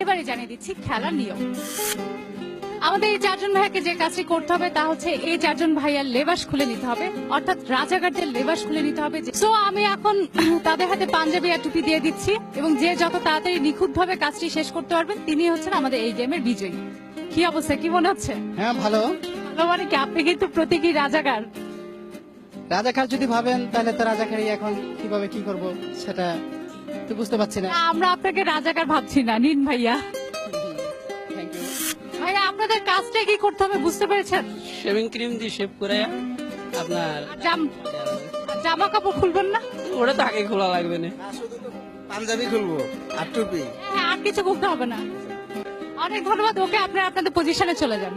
এবারে জানিয়ে দিচ্ছি খেলার নিয়ম। আমাদের এই চারজন ভাইয়াকে যে কাজটি করতে হবে তা হচ্ছে এই চারজন ভাইয়ার লেবাস খুলে নিতে হবে অর্থাৎ রাজাকারদের লেবাস খুলে নিতে হবে সো আমি এখন তাদের হাতে পাঞ্জাবি আর টুপি দিয়ে দিচ্ছি এবং যে যত তাড়াতাড়ি নিখুঁত ভাবে কাজটি শেষ করতে পারবেন তিনি হচ্ছেন আমাদের এই গেমের বিজয়ী। কি অবস্থা? কি মনে হচ্ছে? হ্যাঁ ভালো। ভালো মানে কি? আপনি কিন্তু প্রতীকী রাজাকার। রাজাকার যদি ভাবেন তাহলে তো রাজাকারই এখন কীভাবে কি করব সেটা তো বুঝতে পারছি না। আমরা আপনাকে রাজাকার ভাবছি না নিন ভাইয়া। ভাইয়া আপনাদের কাজটা কি করতে হবে বুঝতে পেরেছেন? শেভিং ক্রিম দিয়ে শেভ করে আপনার জাম- কাপড় খুলবেন না? ওটা তো আগে খোলা লাগবে না। পাঞ্জাবি খুলবো আর টুপি। হ্যাঁ, আর কিছু করতে হবে না। অনেক ধন্যবাদ ওকে আপনারা আপনাদের পজিশনে চলে যান।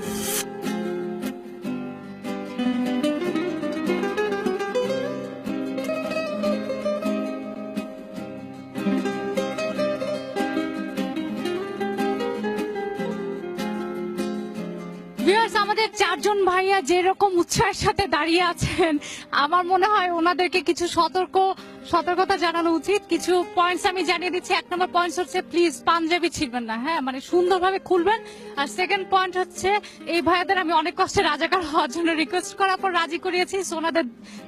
Viewers, আমাদের চারজন ভাইয়া যেরকম উৎসাহের সাথে দাঁড়িয়ে আছেন আমার মনে হয় ওনাদেরকে কিছু সতর্ক সতর্কতা জানানো উচিত। কিছু পয়েন্টস আমি জানিয়ে দিচ্ছি। এক নম্বর পয়েন্ট হচ্ছে প্লিজ পাঞ্জাবি ছিড়বেন না। হ্যাঁ মানে সুন্দরভাবে খুলবেন। আর সেকেন্ড পয়েন্ট হচ্ছে এই ভাইয়াদের আমি অনেক কষ্টে রাজাকার হওয়ার জন্য রিকোয়েস্ট করার পর রাজি করিয়েছি ওনাদের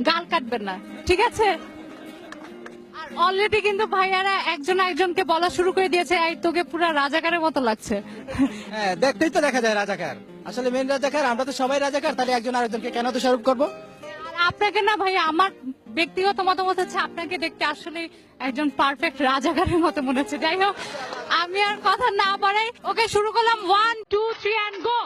গাল কাটবেন না। ঠিক আছে? আর অলরেডি কিন্তু ভাইয়ারা একজন একজনকে বলা শুরু করে দিয়েছে এই তোকে পুরো রাজাকারের মতো লাগছে। হ্যাঁ দেখতেই তো দেখা যায় রাজাকার। আসলে মেন রাজাকার, আমরা তো সবাই রাজাকার, তাহলে একজন আরেকজনকে কেন দোষারোপ করব? আপনাকে না ভাই, আমার ব্যক্তিগত মতামত হচ্ছে আপনাকে দেখতে আসলে একজন পারফেক্ট রাজাকারের মতো মনে হচ্ছে। যাই হোক, আমি আর কথা না বাড়াই, ওকে শুরু করলাম one two three and go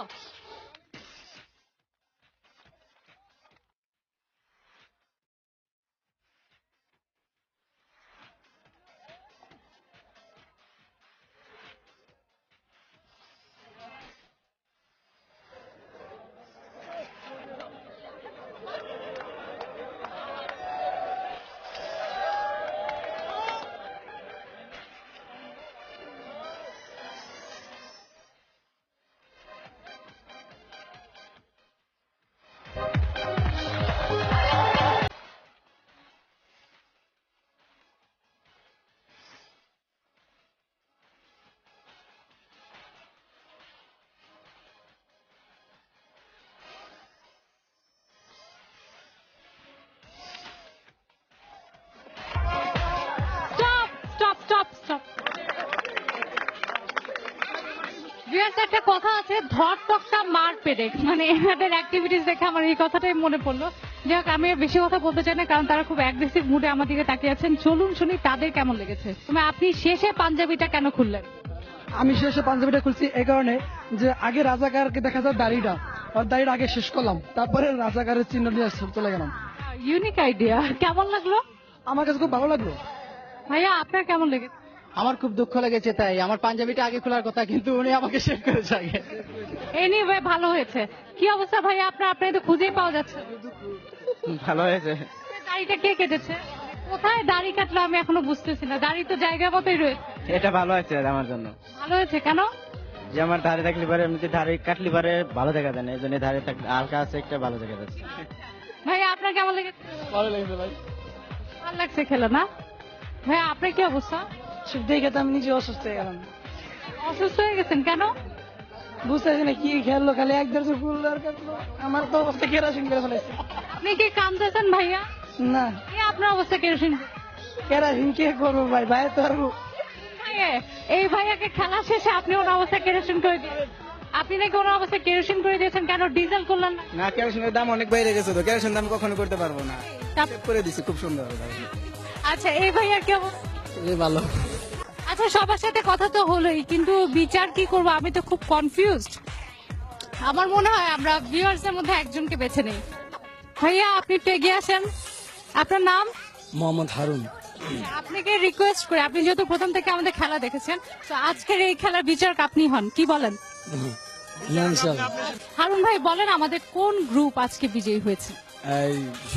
bears একটা কথা আছে ধর টকটা মার পেরেক মানে এনাদের অ্যাক্টিভিটিস দেখে আমার এই কথাটাই মনে পড়ল। যাই হোক আমি বেশি কথা বলতে চাই না কারণ তারা খুব অ্যাগ্রেসিভ মুডে আমার দিকে তাকিয়ে আছেন। চলুন শুনি তাদের কেমন লেগেছে। তুমি আপনি শেষে পাঞ্জাবিটা কেন খুললেন? আমি শেষে পাঞ্জাবিটা খুলছি এই কারণে যে আগে রাজাকারকে দেখা যায় দাড়িটা আর দাড়িটা আগে শেষ করলাম। তারপরে রাজাকারের চিহ্ন নিয়ে চলে গেলাম। ইউনিক আইডিয়া কেমন লাগল? আমার কাছে খুব ভালো লাগল। ভাইয়া আপনার কেমন লেগেছে? আমার খুব দুঃখ লেগেছে তাই। আমার পাঞ্জাবিটা আগে খোলার কথা কিন্তু উনি আমাকে শেভ করেছে আগে। এনিওয়ে ভালো হয়েছে। কি অবস্থা ভাইয়া? আপনার আপনার তো খুঁজেই পাওয়া যাচ্ছে। ভালো হয়েছে। দাড়িটা কে কেটেছে? কোথায় দাড়ি কাটলো আমি এখনও বুঝতেছি না। দাড়ি তো জায়গা মতোই রয়েছে। এটা ভালো হয়েছে আমার জন্য। ভালো হয়েছে কেন? যে আমার ধারে থাকলে পারে এমনিতে ধারে কাটলে পারে ভালো দেখা যায় না। এই জন্য ধারে থাকলে হালকা আছে একটা ভালো দেখা যাচ্ছে। ভাই আপনার কেমন লেগেছে? ভালো লেগেছে ভাই। ভালো লাগছে খেলে না? ভাই আপনার কি অবস্থা? দেখে তো আমি নিজে অসুস্থ হয়ে গেলাম। অসুস্থ হয়ে গেছেন কেন? বুঝতেছি না কি খেললো খালি এক দেড়শো ফুল আমার তো অবস্থা কেরাসিন করে ফেলেছে আপনি কি কামতেছেন ভাইয়া? না। আপনার অবস্থা কেরোসিন কেরাসিন কে করব ভাই? ভাই তো আর এই ভাইয়াকে খেলা শেষে আপনি ওর অবস্থা কেরোসিন করে দিয়েছেন। আপনি নাকি ওর অবস্থা কেরোসিন করে দিয়েছেন কেন ডিজেল করলেন না? না কেরোসিনের দাম অনেক বাইরে গেছে তো কেরোসিন দাম কখনো করতে পারব না। করে দিছি খুব সুন্দর আচ্ছা এই ভাইয়ার কি অবস্থা? ভালো। সবার সাথে কথা তো হলোই কিন্তু বিচার কি করব? আমি তো খুব কনফিউজড আমার মনে হয় আমরা ভিউয়ার্স এর মধ্যে একজনকে বেছে নেই। ভাইয়া আপনি একটু এগিয়ে আসেন। আপনার নাম? মোহাম্মদ হারুন। আপনাকে রিকোয়েস্ট করে আপনি যেহেতু প্রথম থেকে আমাদের খেলা দেখেছেন তো আজকের এই খেলার বিচারক আপনি হন কি বলেন? হারুন ভাই বলেন আমাদের কোন গ্রুপ আজকে বিজয়ী হয়েছে?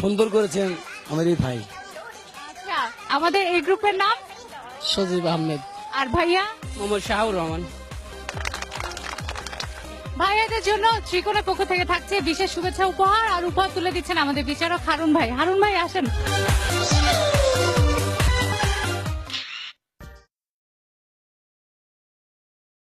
সুন্দর করেছেন এই ভাই। আচ্ছা আমাদের এই গ্রুপের নাম? সজীব আহমেদ। আর ভাইয়া? মোহাম্মদ শাহুর রহমান। ভাইয়াদের জন্য ত্রিকোণের পক্ষ থেকে থাকছে বিশেষ শুভেচ্ছা উপহার আর উপহার তুলে দিচ্ছেন আমাদের বিচারক হারুন ভাই। হারুন ভাই আসেন।